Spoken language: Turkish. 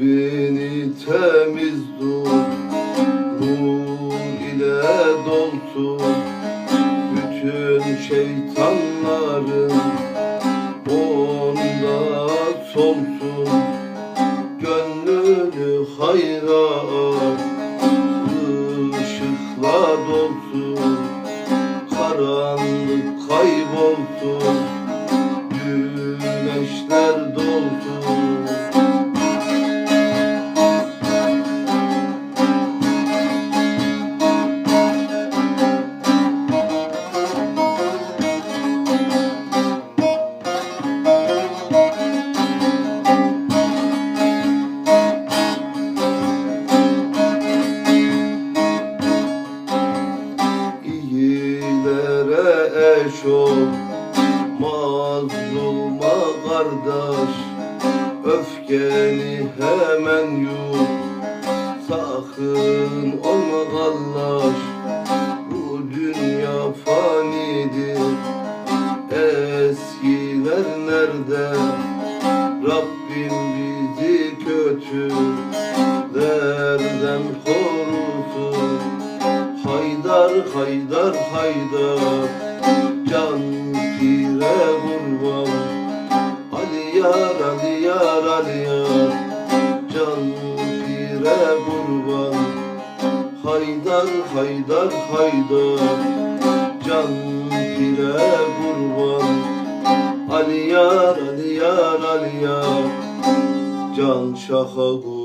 Kalbini temiz dur Nur ile dolsun. Bütün şeytanların Onda solsun Gönlünü hayra at Işıkla dolsun. Karan kardeş. Öfkeni hemen yut. Sakın olma gallaş Bu dünya fanidir. Eskiler nerede? Rabbim bizi kötülerden korusun. Haydar haydar haydar. Can pire yar yar Can pire kurban. Haydar haydar haydar Can pire kurban. Ali yar Ali yar Ali yar Can şaha kurban